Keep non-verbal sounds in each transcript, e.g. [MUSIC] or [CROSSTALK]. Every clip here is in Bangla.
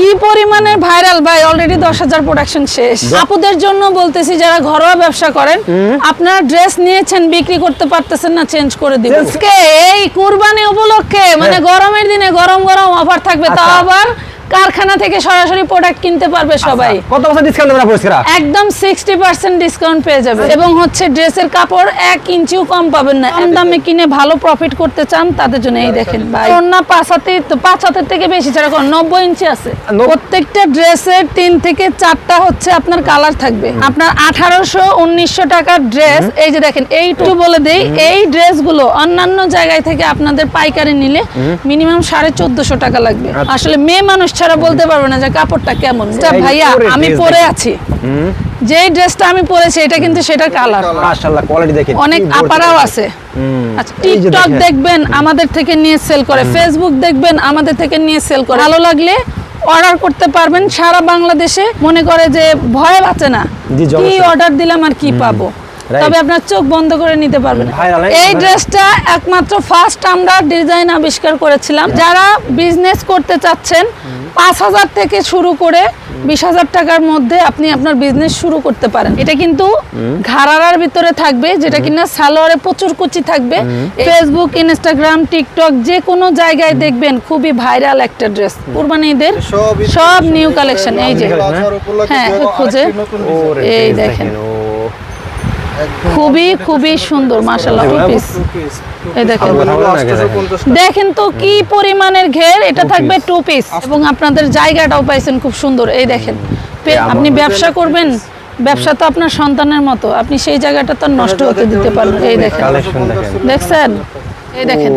কি পরিমাণে ভাইরাল ভাই? অলরেডি দশ হাজার প্রোডাকশন শেষ। আপুদের জন্য বলতেছি যারা ঘরোয়া ব্যবসা করেন আপনারা ড্রেস নিয়েছেন বিক্রি করতে পারতেছেন না চেঞ্জ করে দিব। এই কুরবানি উপলক্ষে মানে গরমের দিনে গরম গরম অফার থাকবে তাও আচ্ছা। আবার কারখানা থেকে সরাসরি প্রোডাক্ট কিনতে পারবে সবাই। কত পার্সেন্ট ডিসকাউন্ট দেবেন পুরস্কার একদম সিক্সটি পার্সেন্ট ডিসকাউন্ট পেয়ে যাবে। এবং হচ্ছে ড্রেসের কাপড় এক ইঞ্চিও কম পাবেন না। কম দামে কিনে ভালো প্রফিট করতে চান তাদের জন্য এই দেখেন ভাই। অন্য পাঁচ হাতে পাঁচ হাতের থেকে বেশি ছাড়া কোনো নব্বই ইঞ্চি আছে। প্রত্যেকটা ড্রেসের তিন থেকে চারটা হচ্ছে আপনার কালার থাকবে। আপনার আঠারোশো উনিশশো টাকার ড্রেস এই যে দেখেন এইটুকু বলে দেই এই ড্রেসগুলো অন্যান্য জায়গায় থেকে আপনাদের পাইকারি নিলে মিনিমাম সাড়ে চোদ্দশো টাকা লাগবে। আচ্ছা। আসলে মেয়ে মানুষ ছাড়া বলতে পারবে না যে কাপড়টা কেমন। যে ভাইয়া আমি পরে আছি। যেই ড্রেসটা আমি পরেছি এটা কিন্তু সেটার কালার মাশাআল্লাহ কোয়ালিটি দেখেন। অনেক আপারাও আছে। আচ্ছা টিকটক দেখবেন আমাদের থেকে নিয়ে সেল করে। ফেসবুক দেখবেন আমাদের থেকে নিয়ে সেল করে। ভালো লাগলে অর্ডার করতে পারবেন। সারা বাংলাদেশে মনে করে যে ভয় আছে না। কি অর্ডার দিলাম আর কি পাবো। তবে আপনার চোখ বন্ধ করে নিতে পারবেন। এই ড্রেসটা একমাত্র ফার্স্ট আমরা ডিজাইন আবিষ্কার করেছিলাম। যারা বিজনেস করতে চাচ্ছেন পাঁচ হাজার থেকে শুরু করে বিশ হাজার টাকার মধ্যে আপনি আপনার বিজনেস শুরু করতে পারেন। এটা কিন্তু ঘাড়ার ভিতরে থাকবে যেটা কিনা সালোয়ারে প্রচুর কুচি থাকবে। ফেসবুক ইনস্টাগ্রাম টিকটক যে কোনো জায়গায় দেখবেন খুবই ভাইরাল একটা ড্রেস কুরবানি ঈদের সব নিউ কালেকশন এই যে। হ্যাঁ খুঁজে। এই দেখেন ও খুবই খুবই সুন্দর মাশাআল্লাহ টু পিস এই দেখেন। দেখেন তো কি পরিমাণের ঘের এটা থাকবে টু পিস এবং আপনাদের জায়গাটাও পাইছেন খুব সুন্দর। এই দেখেন আপনি ব্যবসা করবেন ব্যবসা তো আপনার সন্তানের মতো। আপনি সেই জায়গাটা তো আর নষ্ট হতে দিতে পারবেন। এই দেখেন। কালেকশন দেখেন। দেখছেন? এই দেখেন।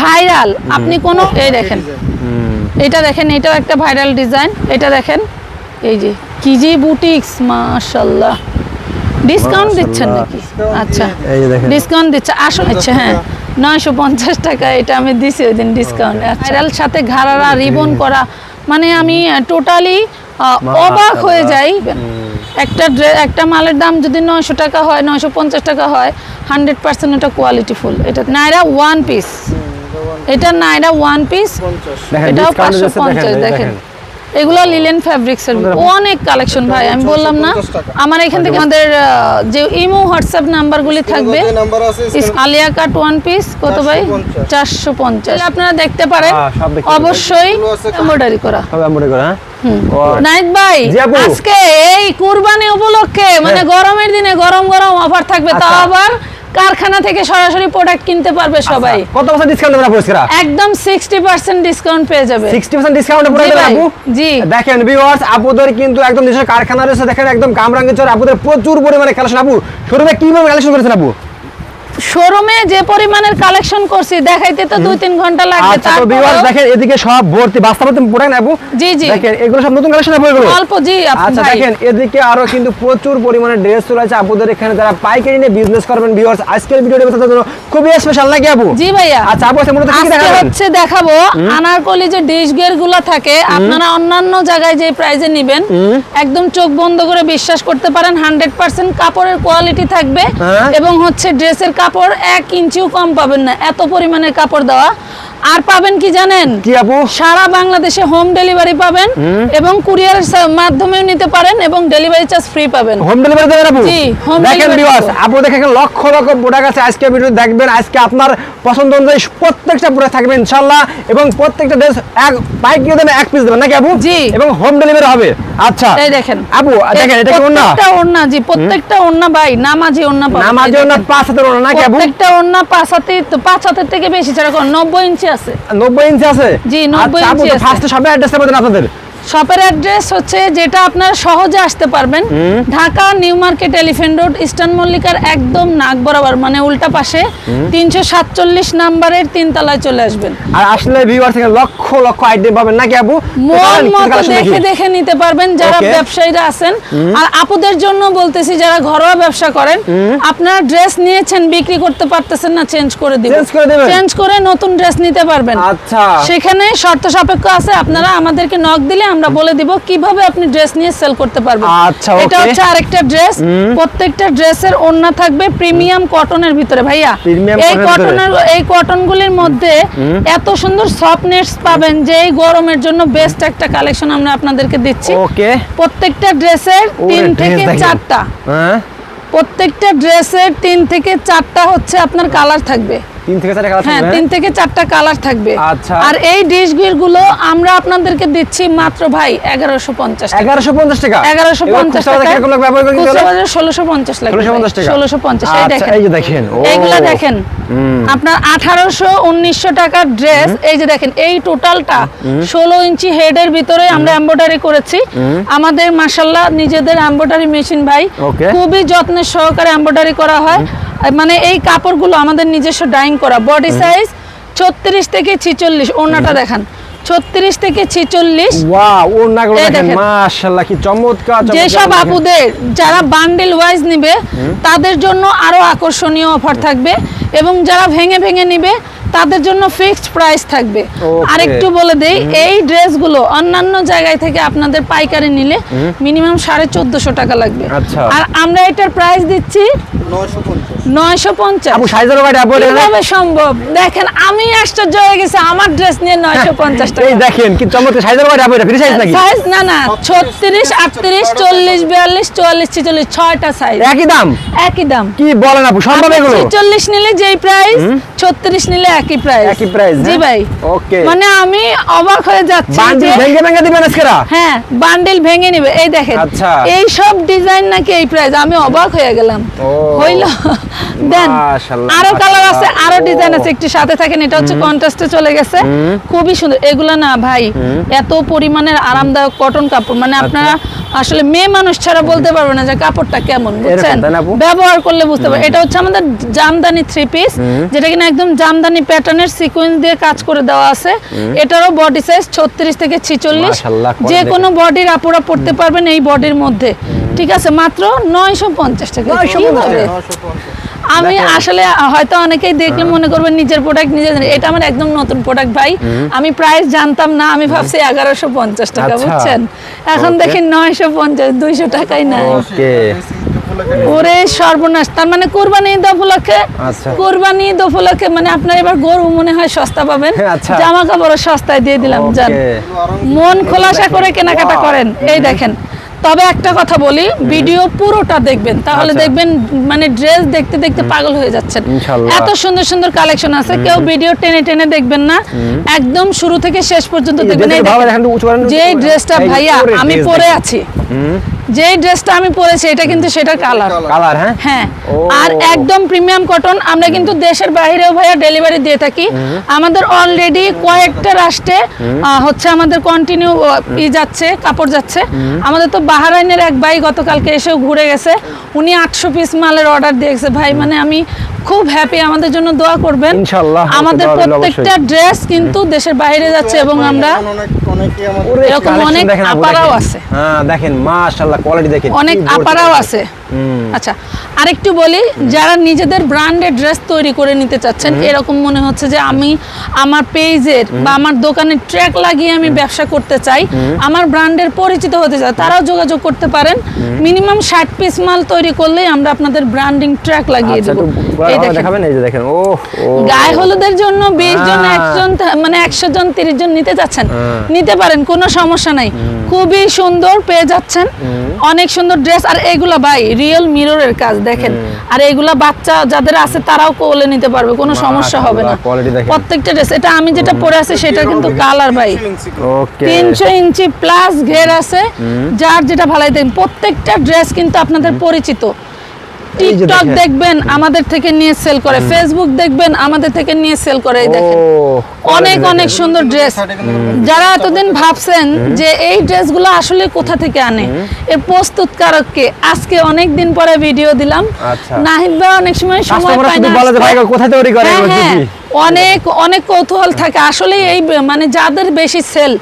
ভাইরাল। আপনি কোন এই দেখেন। এটা দেখেন এটাও একটা ভাইরাল ডিজাইন। এটা দেখেন। এই যে কিজি বুটিক্স মাশাআল্লাহ। ডিসকাউন্ট দিচ্ছেন নাকি? আচ্ছা ডিসকাউন্ট দিচ্ছে। আসো আচ্ছা হ্যাঁ নয়শো পঞ্চাশ টাকা এটা আমি দিছি ওই দিন ডিসকাউন্ট ভাইরাল সাথে ঘাড়ারা রিবন করা মানে আমি টোটালি অবাক হয়ে যাই। একটা একটা মালের দাম যদি নয়শো টাকা হয় নয়শো পঞ্চাশ টাকা হয় হান্ড্রেড পার্সেন্ট এটা কোয়ালিটি ফুল এটা নাইরা ওয়ান পিস এটা নাইরা ওয়ান পিস এটাও পাঁচশো পঞ্চাশ দেখেন। এগুলো লিলেন ফ্যাব্রিক্স এর অনেক কালেকশন ভাই আমি বললাম না? আমার এখান থেকে আমাদের যে ইমো হোয়াটসঅ্যাপ নাম্বারগুলি থাকবে আলিয়া কাট ওয়ান পিস কত ভাই? চারশো পঞ্চাশ। আপনারা দেখতে পারেন। হ্যাঁ, অবশ্যই এমব্রয়ডারি করা। সব এমব্রয়ডারি করা হ্যাঁ? নাইট ভাই আজকে এই কুরবানি উপলক্ষে মানে হ্যাঁ। গরমের দিনে গরম গরম অফার থাকবে তাও আচ্ছা। আবার কারখানা থেকে সরাসরি প্রোডাক্ট কিনতে পারবে সবাই। আচ্ছা, কত পার্সেন্ট ডিসকাউন্ট দেবেন পুরস্কার একদম সিক্সটি পার্সেন্ট ডিসকাউন্ট পেয়ে যাবে। 60% ডিসকাউন্ট জি দেবেন আপু? জি। দেখেন ভিউয়ার্স আপুদের কিন্তু একদম নিজের কারখানা রয়েছে দেখেন একদম কামরাঙ্গের চর আপুদের প্রচুর পরিমাণে কালেকশন আপু শোরুমে কীভাবে কালেকশন করেছেন আপু? শোরুমে যে পরিমাণের কালেকশন করছি দেখাইতে তো দুই তিন ঘণ্টা লাগবে আচ্ছা তো ভিউয়ার্স দেখেন এদিকে সব ভর্তি বাস্তবতে জি, জি। দেখেন এগুলো সব নতুন কালেকশন আপু এগুলো? অল্প জি আচ্ছা দেখেন এদিকে আরও কিন্তু প্রচুর পরিমাণে ড্রেস চলে আছে আপুদের এখানে যারা পাইকারি নিয়ে বিজনেস করবেন ভিউয়ার্স আজকের ভিডিওটা আপনাদের জন্য খুবই স্পেশাল নাকি আপু? জি ভাইয়া। আচ্ছা আপু আজকে মূলত কি কি দেখাবেন? হচ্ছে দেখাবো আনারকলি যে ডিশগুলা থাকে আপনারা অন্যান্য জায়গায় যে প্রাইজে নিবেন একদম চোখ বন্ধ করে বিশ্বাস করতে পারেন হান্ড্রেড পার্সেন্ট কাপড়ের কোয়ালিটি থাকবে হ্যাঁ। এবং হচ্ছে ড্রেসের কাপড় এক ইঞ্চিও কম পাবেন না। এত পরিমাণে কাপড় দেওয়া আর পাবেন কি জানেন? সারা বাংলাদেশে হোম ডেলিভারি পাবেন এবং কুরিয়ার মাধ্যমেও নিতে পারেন এবং ডেলিভারি চার্জ ফ্রি পাবেন। হোম ডেলিভারি দেবেন আপু? জি, ভিউয়ার্স আপু দেখেন লক্ষ লক্ষ প্রোডাক্ট আছে। আজকে ভিডিও দেখবেন আজকে আপনার পছন্দ অনুযায়ী প্রত্যেকটা প্রোডাক্ট থাকবে ইনশাআল্লাহ এবং প্রত্যেকটা ড্রেস এক পাইকারি দেবেন এক পিস দেবেন নাকি আপু? জি। এবং হোম ডেলিভারি হবে। আচ্ছা। এই দেখেন। আপু দেখেন এটা কি ওন্না প্রত্যেকটা ওড়না জি প্রত্যেকটা ওড়না ভাই নামাজি ওড়না পাবেন। নামাজে ওন্না পাঁচ হাতের ওন্না নাকি আপু? প্রত্যেকটা ওড়না পাঁচ হাতে পাঁচ হাতের থেকে বেশি ছাড়া কোনো নব্বই ইঞ্চি আছে। নব্বই ইঞ্চি আছে? জি, 90 আচ্ছা, আপু ইঞ্চি আছে। ফার্স্টে সবে অ্যাড্রেসের মধ্যে আপনাদের। শপের অ্যাড্রেস হচ্ছে যেটা আপনারা সহজে আসতে পারবেন। Dhaka New Market Elephant Road Eastern মল্লিকার একদম নাক বরাবর মানে উল্টা পাশে। তিনশো সাতচল্লিশ নাম্বারের তিন তলায় চলে আসবেন। আর আসলে ভিউয়ার থেকে লক্ষ লক্ষ আইটেম পাবেন নাকি আপু মন মতো দেখে দেখে নিতে পারবেন যারা ব্যবসায়ীরা আছেন। আর আপুদের জন্য বলতেছি যারা ঘরোয়া ব্যবসা করেন আপনারা ড্রেস নিয়েছেন বিক্রি করতে পারতেছেন না চেঞ্জ করে দিবেন? চেঞ্জ করে নতুন ড্রেস নিতে পারবেন। আচ্ছা। সেখানে শর্ত সাপেক্ষ আছে আপনারা আমাদেরকে নক দিলে আমরা বলে দিব কীভাবে আপনি ড্রেস নিয়ে সেল করতে পারবেন। আচ্ছা, এটা হচ্ছে আরেকটা ড্রেস প্রত্যেকটা ড্রেসের ওড়না থাকবে প্রিমিয়াম কটনের ভিতরে ভাইয়া। এই? কটনের এই কটনগুলির মধ্যে এত সুন্দর সফটনেস পাবেন যে এই গরমের জন্য বেস্ট একটা কালেকশন আমরা আপনাদেরকে দিচ্ছি। ওকে প্রত্যেকটা ড্রেসের তিন থেকে চারটা। হ্যাঁ? প্রত্যেকটা ড্রেসের তিন থেকে চারটা হচ্ছে আপনার কালার থাকবে। তিন থেকে চারটা কালার হ্যাঁ তিন থেকে চারটা কালার থাকবে। আচ্ছা। আর এই ডিশগুলো গুলো আমরা আপনাদেরকে দিচ্ছি মাত্র ভাই এগারোশো পঞ্চাশ এগারোশো পঞ্চাশ টাকা? এগারোশো এবার পঞ্চাশ খুচরা টাকা কীরকম লাগবে? ব্যবহার করে কিনতে হলে? ষোলোশো পঞ্চাশ লাগবে 1650 টাকা। ষোলোশো পঞ্চাশ এই আচ্ছা, দেখেন। এইগুলা দেখেন। আপনার আঠারোশো উনিশশো টাকার ড্রেস এই যে দেখেন এই টোটালটা ষোলো ইঞ্চি হেডের ভিতরে আমরা এম্ব্রয়ডারি করেছি। আমাদের মাসাল্লাহ নিজেদের এম্ব্রয়ডারি মেশিন ভাই খুবই যত্নের সহকারে এম্ব্রয়ডারি করা হয়। মানে এই কাপড়গুলো আমাদের নিজস্ব ডাইং করা। বডি সাইজ ছত্রিশ থেকে ছিচল্লিশ ওনাটা দেখান। ছত্রিশ থেকে ছিচল্লিশ। মাশাআল্লাহ কি চমৎকার যেসব। আপুদের যারা বান্ডেল ওয়াইজ নিবে তাদের জন্য আরও আকর্ষণীয় অফার থাকবে এবং যারা ভেঙে ভেঙে নিবে তাদের জন্য ফিক্সড প্রাইস থাকবে। Okay. আরেকটু বলে দেই এই ড্রেসগুলো অন্যান্য জায়গায় থেকে আপনাদের পাইকারি নিলে মিনিমাম সাড়ে চোদ্দশো টাকা লাগবে। আচ্ছা। আর আমরা এটার প্রাইস দিচ্ছি নয়শো পঞ্চাশ। সম্ভব? দেখেন আমি আশ্চর্য হয়ে গেছি আমার ড্রেস নিয়ে নয়শো পঞ্চাশ টাকা। এই দেখেন কি চমৎকার সাইজের গাড়ি আপু ফ্রি সাইজ নাকি? সাইজ না না ছত্রিশ আটত্রিশ চল্লিশ বিয়াল্লিশ চুয়াল্লিশ ছেচল্লিশ ছয়টা সাইজ একই দাম? একই দাম। কি বলেন আপু সম্ভব এগুলো? নিলে যেই প্রাইস ছত্রিশ নিলে একই প্রাইস একই price, জি হ্যাঁ? ভাই। Okay. মানে আমি অবাক হয়ে যাচ্ছি বান্ডিল ভেঙে ভেঙে দিবেন আজকেরা? হ্যাঁ বান্ডেল ভেঙে নিবে। এই দেখেন আচ্ছা। এই সব ডিজাইন নাকি এই প্রাইস আমি অবাক হয়ে গেলাম। হইল? দেন আরও কালার আছে আরও ডিজাইন আছে। একটু সাথে থাকেন এটা হচ্ছে কন্ট্রাস্টে চলে গেছে। খুবই সুন্দর। এগুলা না ভাই এত পরিমাণের আরামদায়ক কটন কাপড়। মানে আচ্ছা। আপনারা আসলে মেয়ে মানুষ ছাড়া বলতে পারবে না যে কাপড়টা কেমন বুঝছেন? ব্যবহার করলে বুঝতে পারবে। এটা হচ্ছে আমাদের জামদানি থ্রি পিস যেটা কিনা একদম জামদানি প্যাটার্নের সিকোয়েন্স দিয়ে কাজ করে দেওয়া আছে। এটারও বডি সাইজ ছত্রিশ থেকে ছিচল্লিশ। যে। কোনো বডির আপুরা পড়তে পারবেন এই বডির মধ্যে। ঠিক আছে মাত্র নয়শো পঞ্চাশ টাকা। 950 কীভাবে? আমি আসলে হয়তো অনেকেই দেখলে মনে করবেন নিজের প্রোডাক্ট নিজে এটা আমার একদম নতুন প্রোডাক্ট ভাই। আমি প্রাইস জানতাম না আমি ভাবছি এগারোশো পঞ্চাশ টাকা আচ্ছা। বুঝছেন? এখন. দেখি নয়শো পঞ্চাশ দুইশো টাকাই ওকে ওরে সর্বনাশ। তার মানে কোরবানি ঈদ উপলক্ষে আচ্ছা। কোরবানি ঈদ উপলক্ষে মানে আপনার এবার গরু মনে হয় সস্তা পাবেন। আচ্ছা। জামা কাপড় সস্তায় দিয়ে দিলাম জান। মন খোলাসা করে কেনাকাটা করেন। এই দেখেন তবে একটা কথা বলি ভিডিও পুরোটা দেখবেন তাহলে আচ্ছা। দেখবেন মানে ড্রেস দেখতে দেখতে পাগল হয়ে যাচ্ছেন। এত সুন্দর সুন্দর কালেকশন আছে কেউ ভিডিও টেনে টেনে দেখবেন না। একদম শুরু থেকে শেষ পর্যন্ত দেখবেন। যে ড্রেসটা ভাইয়া আমি পরে আছি। যে ড্রেসটা আমি পরেছি এটা কিন্তু সেটা কালার। কালার। হ্যাঁ? হ্যাঁ। আর একদম প্রিমিয়াম কটন আমরা কিন্তু দেশের বাইরেও ভাইয়া ডেলিভারি দিয়ে থাকি। আমাদের অলরেডি কয়েকটা রাষ্ট্রে হচ্ছে আমাদের কন্টিনিউ ই যাচ্ছে কাপড় যাচ্ছে। আমাদের তো বাহারাইনের এক ভাই গতকালকে এসেও ঘুরে গেছে। উনি আটশো পিস মালের অর্ডার দিয়েছে। ভাই মানে আমি খুব হ্যাপি আমাদের জন্য দোয়া করবেন। ইনশাআল্লাহ, আমাদের প্রত্যেকটা ড্রেস কিন্তু দেশের বাইরে যাচ্ছে এবং আমরা অনেক এরকম অনেক দেখেন আপারাও আছে। হ্যাঁ দেখেন মাশাআল্লাহ কোয়ালিটি দেখেন। অনেক আপারাও আছে। আচ্ছা আরেকটু বলি যারা নিজেদের ব্র্যান্ডের ড্রেস তৈরি করে নিতে চাচ্ছেন এরকম মনে হচ্ছে যে আমি আমার পেজের বা আমার দোকানের ট্র্যাক লাগিয়ে আমি ব্যবসা করতে চাই আমার ব্র্যান্ডের পরিচিত হতে চাই তারাও যোগাযোগ করতে পারেন। মিনিমাম ষাট পিস মাল তৈরি করলেই আমরা আপনাদের ব্র্যান্ডিং ট্র্যাক লাগিয়ে আচ্ছা দেবো। এই দেখাবেন এই যে দেখেন ও। গায়ে হলুদের জন্য বিশ জন হ্যাঁ। একজন মানে একশো জন তিরিশ জন নিতে চাচ্ছেন নিতে পারেন কোনো সমস্যা নাই। খুবই সুন্দর পেয়ে যাচ্ছেন। অনেক সুন্দর ড্রেস আর এগুলা ভাই রিয়েল মিররের কাজ দেখেন। আর এগুলা বাচ্চা যাদের আছে তারাও কোলে নিতে পারবে কোনো সমস্যা হবে না। প্রত্যেকটা ড্রেস এটা আমি যেটা পরে আছি সেটা কিন্তু কালার ভাই। ওকে তিনশো ইঞ্চি প্লাস ঘের আছে যার যেটা ভালাই দেন প্রত্যেকটা ড্রেস কিন্তু আপনাদের পরিচিত। টিকটক। দেখবেন আমাদের থেকে নিয়ে সেল করে। ফেসবুক দেখবেন আমাদের থেকে নিয়ে সেল করে দেখেন। অনেক অনেক সুন্দর ড্রেস যারা এতদিন ভাবছেন যে এই ড্রেসগুলো আসলে কোথা থেকে আনে? এর প্রস্তুতকারককে আজকে অনেক দিন পরে ভিডিও দিলাম। আচ্ছা। নাহিদ ভাই অনেক সময় সময় পায় না। কোথায় তৈরি করে হ্যাঁ, হ্যাঁ। অনেক অনেক কৌতূহল থাকে। আসলে এই মানে যাদের বেশি সেল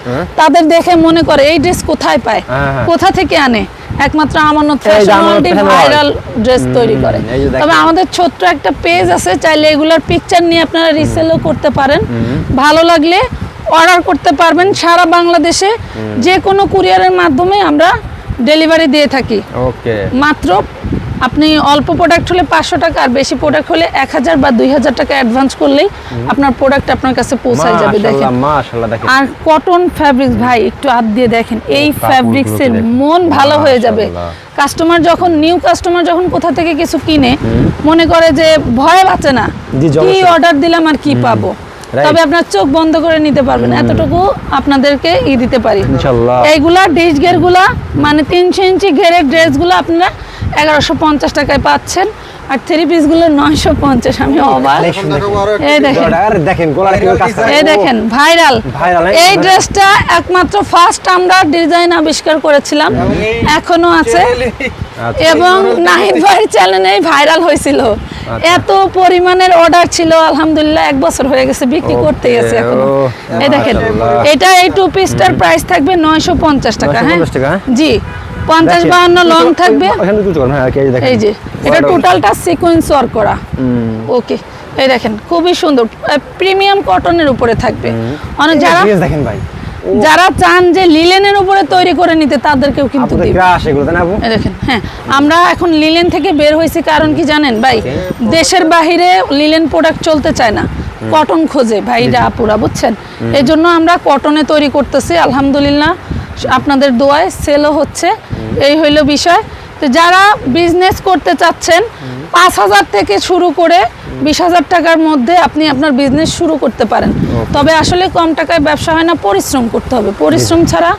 তাদের দেখে মনে করে এই ড্রেস কোথায় পায়? হ্যাঁ। কোথা থেকে আনে? একমাত্র আমানত এই যে ফ্যাশন আমানত ওয়ার্ল্ডই Fashion ভাইরাল ড্রেস তৈরি করে। তবে আমাদের ছোট্ট একটা পেজ আছে চাইলে এগুলার পিকচার নিয়ে আপনারা রিসেলও করতে পারেন। ভালো লাগলে অর্ডার করতে পারবেন সারা বাংলাদেশে। যে কোনো কুরিয়ারের মাধ্যমে আমরা ডেলিভারি দিয়ে থাকি। ওকে মাত্র আপনি অল্প প্রোডাক্ট হলে পাঁচশো টাকা আর বেশি প্রোডাক্ট হলে এক হাজার বা দুই হাজার টাকা অ্যাডভান্স করলেই আপনার প্রোডাক্ট আপনার কাছে পৌঁছায় যাবে দেখেন। আর কটন ফ্যাব্রিক্স ভাই একটু হাত দিয়ে দেখেন এই ফ্যাব্রিক্সের মন ভালো হয়ে যাবে। কাস্টমার যখন নিউ কাস্টমার যখন কোথা থেকে কিছু কিনে মনে করে যে ভয় বাঁচে না কি অর্ডার দিলাম আর কি পাবো? তবে আপনার চোখ বন্ধ করে নিতে পারবেন এতটুকু আপনাদেরকে ই দিতে পারি। এইগুলা ডিশ গের মানে তিনশো ইঞ্চি ঘেরের ড্রেসগুলো আপনারা এগারোশো পঞ্চাশ টাকায় পাচ্ছেন আর থ্রি পিসগুলো নয়শো পঞ্চাশ আমি অবাক। দেখেন। এই দেখেন। আর দেখেন গোলার কি কাজ এই দেখেন ভাইরাল এই ড্রেসটা একমাত্র ফার্স্ট আমরা ডিজাইন আবিষ্কার করেছিলাম এখনও আছে। আচ্ছা। এবং নাহিদ ভাই চ্যানেলে ভাইরাল হয়েছিল। এত পরিমাণের অর্ডার ছিল আলহামদুলিল্লাহ এক বছর হয়ে গেছে বিক্রি করতে গেছে এখন। এই দেখেন এটা এই টু পিসটার প্রাইস থাকবে নয়শো পঞ্চাশ টাকা হ্যাঁ? 950 টাকা, হ্যাঁ? জি। পঞ্চাশ দেখেন। বাহান্ন লং থাকবে। করুন হ্যাঁ এই দেখেন এই যে এটা টোটালটা সিকোয়েন্স ওয়ার্ক করা। ওকে এই দেখেন খুবই সুন্দর প্রিমিয়াম কটনের উপরে থাকবে। অনেক যারা দেখেন ভাই। যারা চান যে লিলেনের উপরে তৈরি করে নিতে তাদেরকেও কিন্তু দেখেন হ্যাঁ আমরা এখন লিলেন থেকে বের হয়েছি কারণ কি জানেন ভাই? দেশের বাহিরে লিলেন প্রোডাক্ট চলতে চায় না। কটন খোঁজে ভাইরা আপুরা বুঝছেন? এই জন্য আমরা কটনে তৈরি করতেছি আলহামদুলিল্লাহ। আপনাদের দোয়ায় সেলও হচ্ছে। এই হইল বিষয়। তো যারা বিজনেস করতে চাচ্ছেন পাঁচ হাজার থেকে শুরু করে বিশ হাজার টাকার মধ্যে আপনি আপনার বিজনেস শুরু করতে পারেন। তবে আসলে কম টাকায় ব্যবসা হয় না পরিশ্রম করতে হবে। পরিশ্রম ছাড়া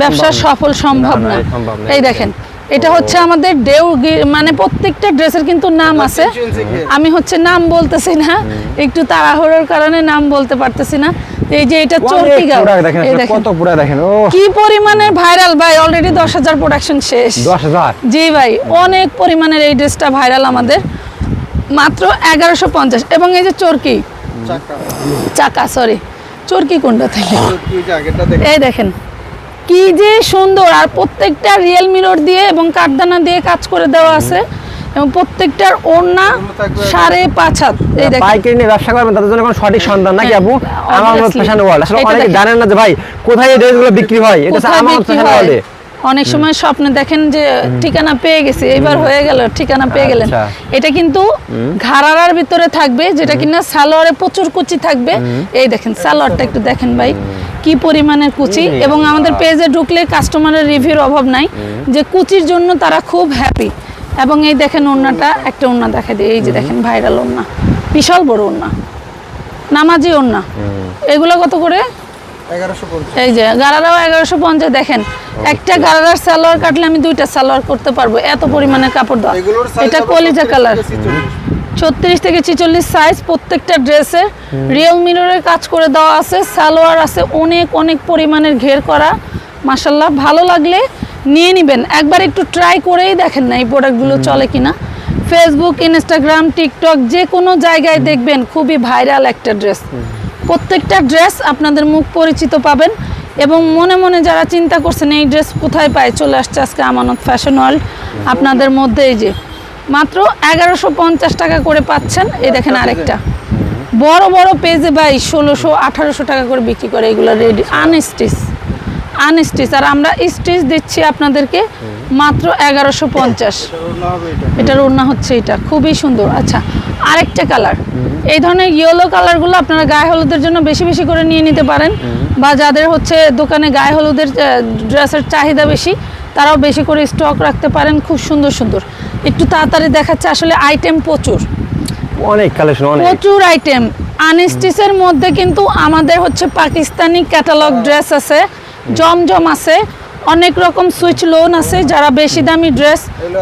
ব্যবসা সফল সম্ভব না। এই দেখেন এটা হচ্ছে আমাদের ডেউ মানে প্রত্যেকটা ড্রেসের কিন্তু নাম আছে। আমি হচ্ছে নাম বলতেছি না একটু তাড়াহুড়োর কারণে নাম বলতে পারতেছি না। এই যে এটা চরকি কত পুরা দেখেন ও। কি পরিমাণের ভাইরাল ভাই অলরেডি দশ হাজার প্রোডাকশন শেষ। দশ হাজার? জি ভাই অনেক পরিমাণের এই ড্রেসটা ভাইরাল আমাদের। মাত্র এগারোশো পঞ্চাশ। এবং এই যে চরকি চাকা। সরি চরকি কোনটা থেকে এই দেখেন। কি যে সুন্দর আর প্রত্যেকটা রিয়েল মিরর দিয়ে এবং কাঠদানা দিয়ে কাজ করে দেওয়া আছে। এবং প্রত্যেকটার ওড়না সাড়ে পাঁচ হাত। এই দেখেন। পাইকারি নিয়ে ব্যবসা করবেন তাদের জন্য কোনো সঠিক সন্ধান নাকি হ্যাঁ, আপু আমার ফ্যাশন ওয়ার্ল্ড আসলে অনেকে জানেন না যে ভাই কোথায় এই ড্রেসগুলো বিক্রি হয়? এটা আমার ফ্যাশন ওয়ার্ল্ডে অনেক সময় স্বপ্নে দেখেন যে ঠিকানা পেয়ে গেছে এবার হয়ে গেল ঠিকানা পেয়ে গেলেন। আচ্ছা। এটা কিন্তু ঘাড়ার ভিতরে থাকবে যেটা কিনা সালোয়ারে প্রচুর কুচি থাকবে। এই দেখেন সালোয়ারটা একটু দেখেন ভাই কি পরিমাণের কুচি। এবং আমাদের পেজে ঢুকলে কাস্টমারের রিভিউর অভাব নাই যে কুচির জন্য তারা খুব হ্যাপি এবং এই দেখেন ওড়নাটা একটা ওড়না দেখা দিই এই যে দেখেন ভাইরাল ওড়না বিশাল বড় ওড়না নামাজি ওড়না। এগুলো কত করে? এই যে গারারাও এগারোশো পঞ্চাশ দেখেন একটা গারারার সালোয়ার কাটলে আমি দুইটা সালোয়ার করতে পারব এত পরিমাণে কাপড় দেওয়া। এটা কলিজা কালার। ছত্রিশ থেকে ছিচল্লিশ সাইজ প্রত্যেকটা ড্রেসের রিয়েল মিররের কাজ করে দেওয়া আছে সালোয়ার আছে অনেক অনেক পরিমাণের ঘের করা। মাসাল্লাহ ভালো লাগলে নিয়ে নেবেন। একবার একটু ট্রাই করেই দেখেন না এই প্রোডাক্টগুলো চলে কিনা। ফেসবুক ইনস্টাগ্রাম টিকটক যে কোনো জায়গায় দেখবেন খুবই ভাইরাল একটা ড্রেস প্রত্যেকটা ড্রেস আপনাদের মুখ পরিচিত পাবেন এবং মনে মনে যারা চিন্তা করছেন এই ড্রেস কোথায় পায়? চলে আসছে আজকে আমানত ফ্যাশন ওয়ার্ল্ড। আপনাদের মধ্যে এই যে মাত্র এগারোশো পঞ্চাশ টাকা করে পাচ্ছেন। এই দেখেন আরেকটা। বড় বড় পেজে ভাই ষোলোশো আঠারোশো টাকা করে বিক্রি করে এগুলো রেডি আনস্টিচ। আনস্টিচ। আর আমরা স্টিচ দিচ্ছি আপনাদেরকে মাত্র এগারোশো পঞ্চাশ। এটার ওড়না হচ্ছে এটা। খুবই সুন্দর। আচ্ছা আরেকটা কালার। এই ধরনের ইয়েলো কালারগুলো আপনারা গায়ে হলুদের জন্য বেশি বেশি করে নিয়ে নিতে পারেন। বা যাদের হচ্ছে দোকানে গায়ে হলুদের ড্রেসের চাহিদা বেশি তারাও বেশি করে স্টক রাখতে পারেন খুব সুন্দর সুন্দর। একটু তাড়াতাড়ি দেখাচ্ছে আসলে আইটেম প্রচুর। অনেক কালেকশন অনেক। প্রচুর আইটেম আনস্টিচের মধ্যে কিন্তু আমাদের হচ্ছে পাকিস্তানি ক্যাটালগ ড্রেস আছে জমজম আছে অনেক রকম সুইচ লোন আছে যারা বেশি দামি ড্রেস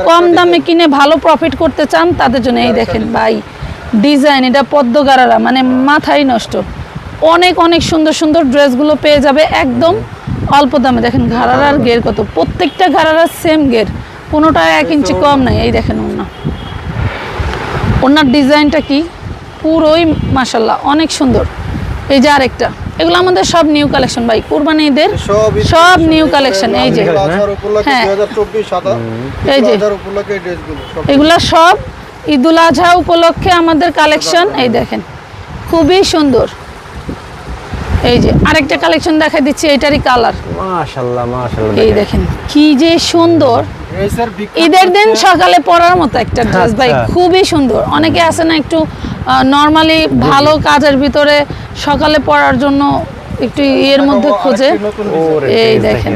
কম দামে কিনে ভালো প্রফিট করতে চান তাদের জন্য এই দেখেন ভাই। ডিজাইন এটা পদ্ম পদ্মগারারা মানে মাথাই নষ্ট। অনেক অনেক সুন্দর সুন্দর ড্রেসগুলো পেয়ে যাবে একদম অল্প দামে। দেখেন ঘাড়ার গের কত। প্রত্যেকটা ঘাড়ার সেম গের। কোনোটা এক ইঞ্চি কম নাই। এই দেখেন ওনা ওনার ডিজাইনটা কি? পুরোই মাসাল্লাহ অনেক সুন্দর। এই যে আরেকটা। এগুলো আমাদের সব নিউ কালেকশন ভাই। কুরবানি ঈদের সব নিউ কালেকশন এই যে হ্যাঁ। এই যে। এগুলা সব ঈদুল আজহা উপলক্ষে আমাদের কালেকশন এই দেখেন খুবই সুন্দর। এই যে আরেকটা কালেকশন দেখা দিচ্ছি এটারই কালার। মাশাআল্লাহ মাশাআল্লাহ এই দেখেন কি যে সুন্দর। ঈদের দিন সকালে পরার মতো একটা ড্রেস ভাই আচ্ছা। খুবই সুন্দর। অনেকে আছে না একটু নর্মালি ভালো কাজের ভিতরে সকালে পরার জন্য একটু ইয়ের মধ্যে খোঁজে। এই দেখেন।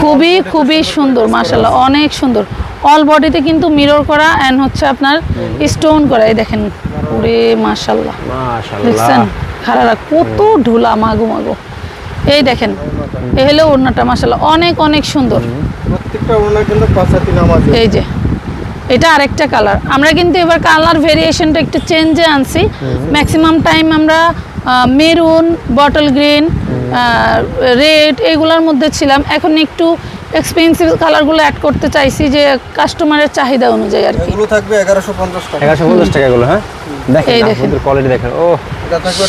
খুবই খুবই সুন্দর মাশাল্লাহ অনেক সুন্দর। অল বডিতে কিন্তু মিরর করা এন্ড হচ্ছে আপনার স্টোন করা। এই দেখেন ওরে মাশাল্লাহ দেখছেন? খারারা কত ঢুলা মাগো মাগো। এই দেখেন এই হলো ওড়নাটা মাশাল্লাহ অনেক অনেক সুন্দর। প্রত্যেকটা কিন্তু পাঁচাতি নামাজ। এই যে এটা আরেকটা কালার আমরা কিন্তু এবার কালার ভেরিয়েশনটা একটু চেঞ্জে আনছি। ম্যাক্সিমাম টাইম আমরা মেরুন বটল গ্রিন রেড এগুলোর মধ্যে ছিলাম। এখন একটু এক্সপেন্সিভ কালারগুলো অ্যাড করতে চাইছি যে কাস্টমারের চাহিদা অনুযায়ী আর কি। এগুলো থাকবে এগারোশো পঞ্চাশ টাকা। এগারোশো পঞ্চাশ টাকা এগুলো হ্যাঁ? দেখেন এই না, দেখেন। সুন্দর কোয়ালিটি দেখেন। ও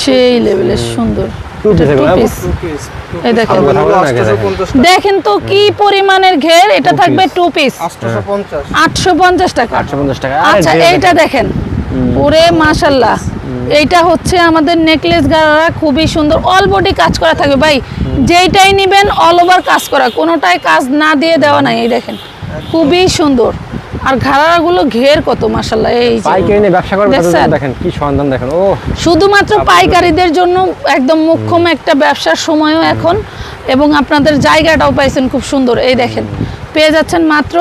সেই লেভেলের সুন্দর। হ্যাঁ? দেখেন। তো কি পরিমাণের ঘের এটা থাকবে টু পিস আটশো পঞ্চাশ। টাকা। আটশো পঞ্চাশ টাকা। আচ্ছা এইটা দেখেন। ওরে মাশাল্লাহ। এইটা হচ্ছে আমাদের নেকলেস গাড়া খুবই সুন্দর। অল বডি কাজ করা থাকবে। ভাই যেইটাই নেবেন অল ওভার কাজ করা। কোনোটাই কাজ না দিয়ে দেওয়া নাই এই দেখেন। খুবই সুন্দর। আর ঘাড়াগুলো ঘের কত মাশাল্লাহ এই পাইকারি নিয়ে ব্যবসা করবে তাদের দেখছেন? জন্য দেখেন কি সন্ধান দেখেন ও। শুধুমাত্র পাইকারিদের জন্য একদম মুখ্যম একটা ব্যবসার সময়ও এখন এবং আপনাদের জায়গাটাও পাইছেন খুব সুন্দর এই দেখেন। পেয়ে যাচ্ছেন মাত্র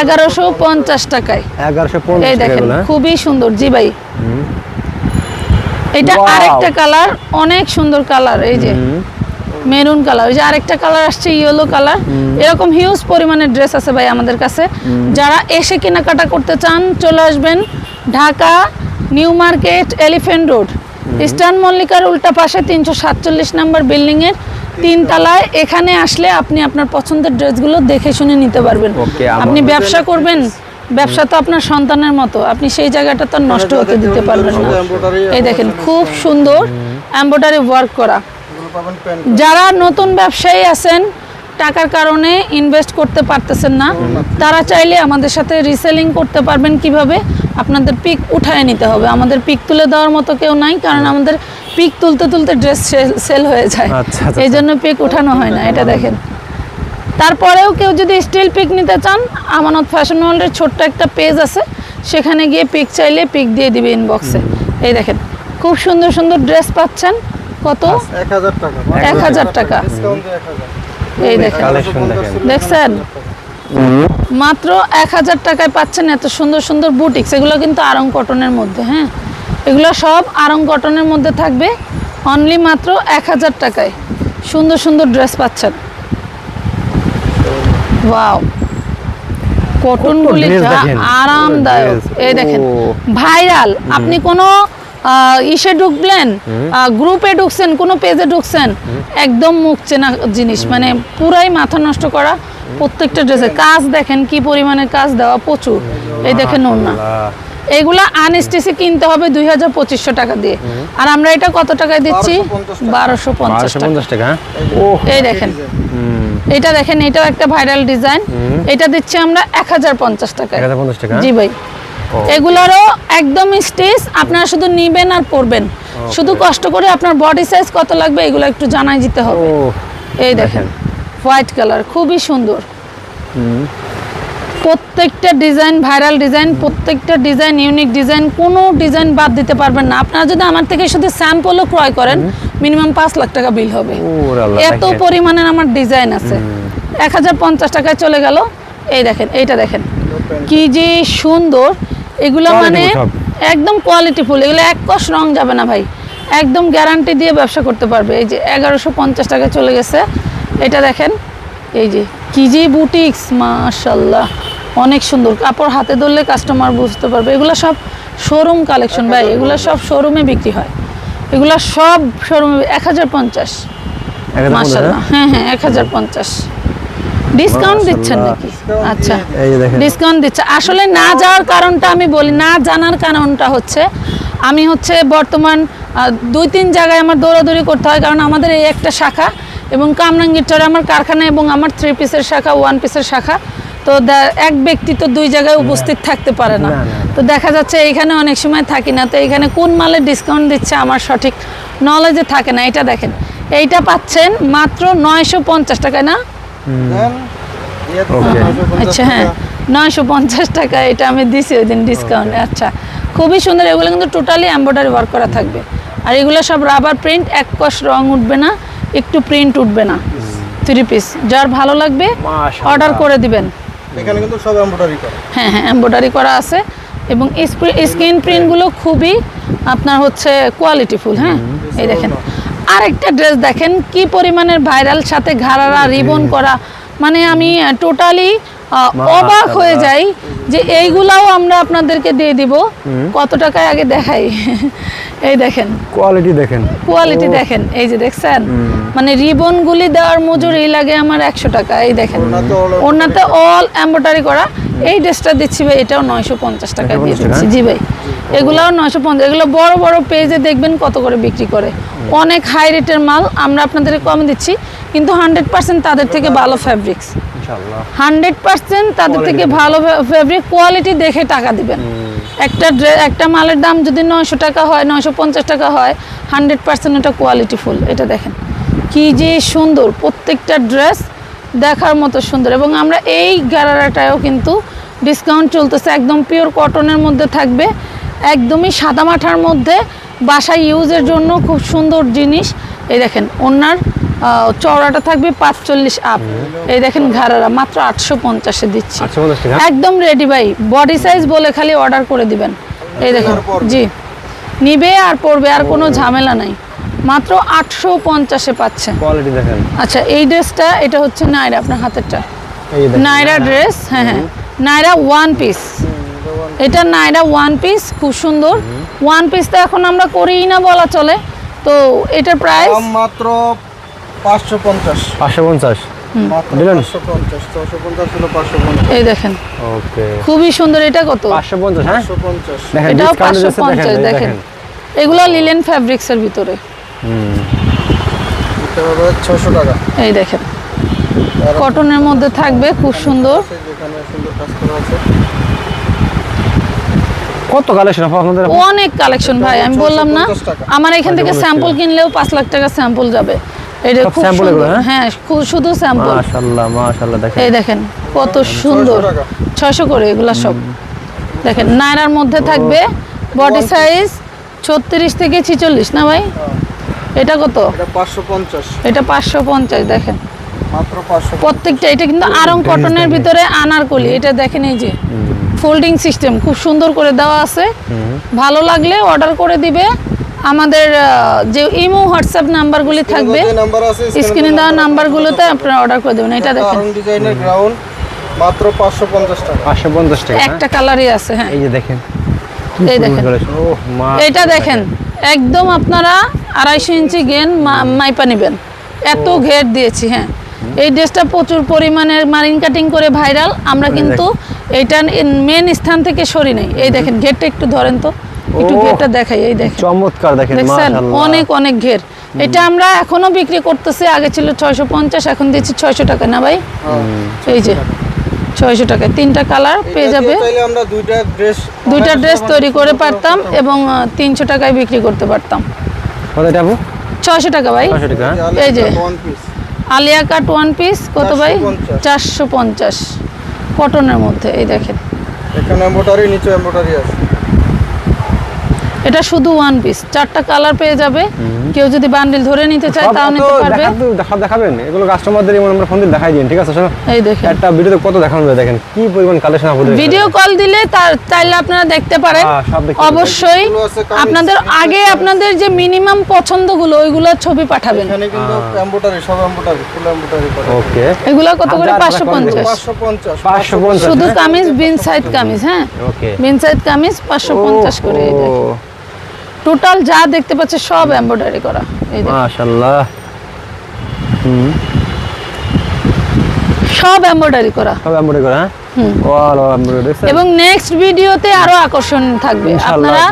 এগারোশো পঞ্চাশ টাকায়। এগারোশো এই দেখেন হ্যাঁ? খুবই সুন্দর। জি ভাই এটা আরেকটা কালার অনেক সুন্দর কালার এই যে মেরুন কালার ওই যে আরেকটা কালার আসছে ইয়েলো কালার। এরকম হিউজ পরিমাণের ড্রেস আছে ভাই আমাদের কাছে। যারা এসে কেনাকাটা করতে চান চলে আসবেন Dhaka New Market Elephant Road. Eastern মল্লিকার উল্টা পাশে তিনশো সাতচল্লিশ নাম্বার বিল্ডিং এর তিন তলায় এখানে আসলে আপনি আপনার পছন্দের ড্রেসগুলো দেখে শুনে নিতে পারবেন। আপনি ব্যবসা করবেন। ব্যবসা তো আপনার সন্তানের মতো। আপনি সেই জায়গাটা তো নষ্ট হতে দিতে পারবেন না। এই দেখেন খুব সুন্দর এম্ব্রয়ডারি ওয়ার্ক করা। যারা নতুন ব্যবসায়ী আছেন টাকার কারণে ইনভেস্ট করতে পারতেছেন না তারা চাইলে আমাদের সাথে রিসেলিং করতে পারবেন কীভাবে? আপনাদের পিক উঠায় নিতে হবে। আমাদের পিক তুলে দেওয়ার মতো কেউ নাই কারণ আমাদের পিক তুলতে তুলতে ড্রেস সেল হয়ে যায়। আচ্ছা, আচ্ছা, এই জন্য পিক উঠানো হয় না। এটা দেখেন। তারপরেও কেউ যদি স্টিল পিক নিতে চান আমানত ফ্যাশন ওয়ার্ল্ডের ছোট্ট একটা পেজ আছে সেখানে গিয়ে পিক চাইলে পিক দিয়ে দিবে ইনবক্সে এই দেখেন খুব সুন্দর সুন্দর ড্রেস পাচ্ছেন। কত? এক হাজার টাকা। এই দেখেন। দেখছেন? মাত্র এক হাজার টাকায় পাচ্ছেন এত সুন্দর সুন্দর বুটিক্স এগুলো কিন্তু আরং কটনের মধ্যে হ্যাঁ? এগুলো সব আরং কটনের মধ্যে থাকবে। অনলি মাত্র এক হাজার টাকায় সুন্দর সুন্দর ড্রেস পাচ্ছেন। ওয়াও কটনগুলি dress আরামদায়ক। এই দেখেন ভাইরাল আপনি কোনো ইসে ঢুকলেন গ্রুপে ঢুকছেন কোনো পেজে ঢুকছেন একদম মুখ চেনা জিনিস। মানে পুরাই মাথা নষ্ট করা প্রত্যেকটা ড্রেসে কাজ দেখেন কি পরিমাণে কাজ দেওয়া প্রচুর। এই দেখেন ওনা আল্লাহ। এগুলা আনস্টিসে কিনতে হবে দুই হাজার পঁচিশশো টাকা দিয়ে। আর আমরা এটা কত টাকায় দিচ্ছি? বারোশো পঞ্চাশ টাকা। পঞ্চাশ টাকা? ও এই দেখেন। হুম, এটা দেখেন এটাও একটা ভাইরাল ডিজাইন এটা দিচ্ছি আমরা এক হাজার পঞ্চাশ টাকায়। এক হাজার পঞ্চাশ টাকা? জি ভাই। এগুলোরও একদম স্টেজ আপনারা শুধু নিবেন আর পরবেন। শুধু কষ্ট করে আপনার বডি সাইজ কত লাগবে এগুলো একটু জানাই দিতে হবে। এই দেখেন হোয়াইট কালার খুবই সুন্দর। প্রত্যেকটা ডিজাইন ভাইরাল ডিজাইন প্রত্যেকটা ডিজাইন ইউনিক ডিজাইন কোনো ডিজাইন বাদ দিতে পারবেন না। আপনারা যদি আমার থেকে শুধু স্যাম্পলও ক্রয় করেন মিনিমাম পাঁচ লাখ টাকা বিল হবে। এত পরিমাণের আমার ডিজাইন আছে। এক হাজার পঞ্চাশ টাকায় চলে গেল। এই দেখেন এইটা দেখেন। কি যে সুন্দর। এগুলো মানে। একদম কোয়ালিটিফুল এগুলো এক কষ রং যাবে না ভাই। একদম গ্যারান্টি দিয়ে ব্যবসা করতে পারবে। এই যে এগারোশো পঞ্চাশ টাকা চলে গেছে। এটা দেখেন এই যে কি যে বুটিক্স মাশাল্লাহ অনেক সুন্দর। কাপড় হাতে ধরলে কাস্টমার বুঝতে পারবে। এগুলো সব শোরুম কালেকশন ভাই। এগুলো সব শোরুমে বিক্রি হয়। এগুলো সব শোরুমে এক হাজার পঞ্চাশ। হ্যাঁ হ্যাঁ এক হাজার পঞ্চাশ। ডিসকাউন্ট দিচ্ছেন নাকি? আচ্ছা। ডিসকাউন্ট দিচ্ছে। আসলে না যাওয়ার কারণটা আমি বলি না জানার কারণটা হচ্ছে আমি হচ্ছে বর্তমান দুই তিন জায়গায় আমার দৌড়াদৌড়ি করতে হয় কারণ আমাদের এই একটা শাখা এবং কামরাঙ্গীরচরে আমার কারখানা এবং আমার থ্রি পিসের শাখা ওয়ান পিসের শাখা তো দে- এক ব্যক্তি তো দুই জায়গায় উপস্থিত থাকতে পারে না। তো দেখা যাচ্ছে এইখানে অনেক সময় থাকি না তো এইখানে কোন মালে ডিসকাউন্ট দিচ্ছে আমার সঠিক নলেজে থাকে না এটা দেখেন। এইটা পাচ্ছেন মাত্র নয়শো পঞ্চাশ টাকায় না. 950 আচ্ছা হ্যাঁ নয়শো পঞ্চাশ টাকা এটা আমি দিছি ওই দিন ডিসকাউন্ট আচ্ছা। খুবই সুন্দর এগুলো কিন্তু টোটালি এম্ব্রয়ডারি ওয়ার্ক করা থাকবে। আর এগুলো সব রাবার প্রিন্ট এক কষ রং উঠবে না একটু প্রিন্ট উঠবে না থ্রি পিস যার ভালো লাগবে অর্ডার করে দিবেন। এখানে কিন্তু সব এমব্রয়ডারি করা। হ্যাঁ হ্যাঁ এমব্রয়ডারি করা আছে এবং স্ক্রিন প্রিন্টগুলো খুবই আপনার হচ্ছে কোয়ালিটিফুল হ্যাঁ? এই দেখেন। আরেকটা ড্রেস দেখেন কি পরিমাণের ভাইরাল সাথে ঘাড়ারা রিবন করা। মানে আমি টোটালি অবাক হয়ে যাই যে এইগুলাও আমরা আপনাদেরকে দিয়ে দিব। কত টাকায় আগে দেখাই? [LAUGHS] এই দেখেন। কোয়ালিটি দেখেন। কোয়ালিটি দেখেন। এই যে দেখছেন? মানে রিবন গুলি দেওয়ার মজুরি লাগে আমার একশো টাকা। এই দেখেন। ওনাতে অল এম্ব্রয়ডারি করা এই ড্রেসটা দিচ্ছি ভাই এটাও নয়শো পঞ্চাশ টাকা দিয়ে দিচ্ছি। জি ভাই। এগুলাও নয়শো পঞ্চাশ। এগুলো বড় বড় পেজে দেখবেন কত করে বিক্রি করে। অনেক হাই রেটের মাল আমরা আপনাদের কম দিচ্ছি। কিন্তু হান্ড্রেড পার্সেন্ট তাদের থেকে ভালো ফ্যাব্রিক্স ইনশাআল্লাহ। হান্ড্রেড পার্সেন্ট তাদের থেকে ভালো ফেব্রিক কোয়ালিটি দেখে টাকা দিবেন। একটা একটা মালের দাম যদি নয়শো টাকা হয় নয়শো পঞ্চাশ টাকা হয় হান্ড্রেড পার্সেন্ট এটা কোয়ালিটি ফুল এটা দেখেন। কি যে সুন্দর। প্রত্যেকটা ড্রেস দেখার মতো সুন্দর। এবং আমরা এই গ্যালারাটায়ও কিন্তু ডিসকাউন্ট চলতেছে। একদম পিওর কটনের মধ্যে থাকবে। একদমই সাদা মাঠার মধ্যে বাসায় ইউজের জন্য খুব সুন্দর জিনিস। এই দেখেন ওনার চওড়াটা থাকবে পাঁচচল্লিশ আপ এই দেখেন ঘাড়ারা মাত্র আটশো পঞ্চাশে দিচ্ছি। একদম রেডি ভাই। বডি সাইজ বলে খালি অর্ডার করে দিবেন। এই দেখুন জি। নিবে আর পড়বে আর কোনো ঝামেলা নাই। মাত্র আটশো পঞ্চাশে পাচ্ছে। আচ্ছা এই ড্রেসটা এটা হচ্ছে নাইরা আপনার হাতেরটা। নাইরা ড্রেস হ্যাঁ হ্যাঁ। নাইরা ওয়ান পিস এটা নাইরা ওয়ান পিস খুব সুন্দর। ওয়ান পিস তো এখন আমরা করিই না বলা চলে। তো এটার প্রাইস মাত্র পাঁচশো পঞ্চাশ। পাঁচশো পঞ্চাশ? এই দেখেন। ওকে। খুবই সুন্দর এটা কত? হ্যাঁ? দেখেন এগুলো লিলেন ফ্যাব্রিক্সের ভিতরে। হুম। দিতে হবে ছশো টাকা। এই দেখেন। কটনের মধ্যে থাকবে খুব সুন্দর। যেখানে সুন্দর কাজ করা আছে। কত কালেকশন আপনাদের? অনেক কালেকশন ভাই আমি বললাম না। আমার এখান থেকে স্যাম্পল কিনলেও পাঁচ লাখ টাকা স্যাম্পল যাবে। এটা খুব sample এগুলো, সুন্দর। হ্যাঁ? হ্যাঁ শুধু স্যাম্পল মাশাআল্লাহ মাশাআল্লাহ দেখেন। এই দেখেন কত সুন্দর টাকা। ছয়শো করে এগুলা সব। দেখেন নায়রার মধ্যে থাকবে বডি সাইজ ছত্রিশ থেকে ছিচল্লিশ না ভাই? এটা কত? এটা পাঁচশো পঞ্চাশ। এটা পাঁচশো পঞ্চাশ দেখেন। মাত্র পাঁচশো প্রত্যেকটা এটা কিন্তু আরং কটনের ভিতরে আনারকলি এটা দেখেন এই যে। ফোল্ডিং সিস্টেম খুব সুন্দর করে দেওয়া আছে। ভালো লাগলে অর্ডার করে দিবে। আমাদের যে ইমো হোয়াটসঅ্যাপ নাম্বারগুলি থাকবে স্ক্রিনে দেওয়া নাম্বারগুলোতে আপনারা অর্ডার করে দেবেন এটা দেখেন। ডিজাইনের গ্রাউন্ড মাত্র পাঁচশো পঞ্চাশ টাকা। পাঁচশো পঞ্চাশ টাকা হ্যাঁ? একটা কালারই আছে হ্যাঁ। এই যে দেখেন এই দেখেন। এটা দেখেন একদম আপনারা আড়াইশো ইঞ্চি গেন মাইপা নেবেন। এত ঘের দিয়েছি হ্যাঁ। এই ড্রেসটা প্রচুর পরিমাণে মারিন কাটিং করে ভাইরাল আমরা কিন্তু এইটা মেন স্থান থেকে সরি নাই। এই দেখেন ঘেরটা একটু ধরেন তো। একটু। ঘেরটা দেখাই এই দেখেন। চমৎকার দেখেন মাশাআল্লাহ। অনেক অনেক ঘের। এটা আমরা এখনও বিক্রি করতেছি আগে ছিল ছয়শো পঞ্চাশ এখন দিচ্ছি ছয়শো টাকা না ভাই? এই যে ছয়শো টাকায় তিনটা কালার পেয়ে যাবে। দুইটা ড্রেস দুইটা ড্রেস তৈরি করে পারতাম এবং তিনশো টাকায় বিক্রি করতে পারতাম। কত এটা আপু? ছয়শো টাকা ভাই। হ্যাঁ? এই যে। Alia cut one piece. কত ভাই? 450 চারশো পঞ্চাশ। কটনের মধ্যে এই দেখেন। এখানে এম্বোটারি নিচে এম্বোটারি আছে। এটা শুধু ওয়ান পিস চারটা কালার পেয়ে যাবে। কেউ যদি বান্ডিল ধরে নিতে চায় তাও নিতে পারবে। দেখা দেখাবেন। এগুলো কাস্টমারদের এমন আমরা ফোন দিয়ে দেখাই দিন ঠিক আছে? শোনো। এই দেখেন। একটা ভিডিওতে কত দেখানো যায় দেখেন। কি পরিমাণ কালেকশন আপনাদের ভিডিও কল দিলে তার চাইলে আপনারা দেখতে পারেন। হ্যাঁ। অবশ্যই। আপনাদের আগে আপনাদের যে মিনিমাম পছন্দগুলো ওইগুলোর ছবি পাঠাবেন। এখানে কিন্তু এম্বোটারি সব এম্বোটারি ফুল এম্বোটারি করা ওকে এগুলো কত করে? হাজার পাঁচশো টাকা পঞ্চাশ। পাঁচশো পঞ্চাশ পাঁচশো পঞ্চাশ। শুধু কামিজ বিন সাইড কামিজ হ্যাঁ? ওকে বিন সাইড কামিজ পাঁচশো পঞ্চাশ করে এই দেখেন। টোটাল যা দেখতে পাচ্ছে সব এমব্রয়ডারি করা। মাশাআল্লাহ। হুম। সব এমব্রয়ডারি করা। সব এমব্রয়ডারি করা হ্যাঁ? এবং নেক্সট ভিডিওতে আরও আকর্ষণ থাকবে। আপনারা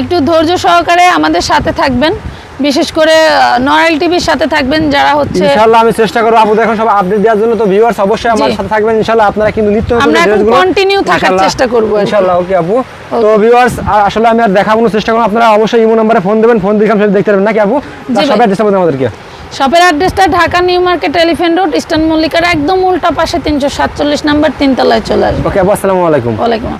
একটু ধৈর্য সহকারে আমাদের সাথে থাকবেন। বিশেষ করে নরেল টিভির সাথে থাকবেন যারা হচ্ছে ইনশাআল্লাহ আমি চেষ্টা করব। আপু দেখুন সব আপডেট দেওয়ার জন্য তো ভিউয়ার্স অবশ্যই আমার সাথে থাকবেন। ইনশাআল্লাহ আপনারা কিন্তু নিত্য আমরা এখন ড্রেসগুলো থাকার চেষ্টা করব। ইনশাআল্লাহ ওকে আপু তো ভিউয়ার্স আসলে আমি আর দেখানোর চেষ্টা করব আপনারা অবশ্যই ইমো নাম্বারে ফোন দেবেন ফোন দিয়ে সব দেখতে পারবেন। নাকি আপু সব ভাই। অ্যাড্রেসটা বলুন আমাদেরকে। শপের অ্যাড্রেসটা Dhaka New Market Elephant Road Eastern মল্লিকার একদম উল্টা পাশে তিনশো সাতচল্লিশ নাম্বার তিনতলায় চলে আসবে। ওকে আপু আসসালামু আলাইকুম। ওয়ালাইকুম আসসালাম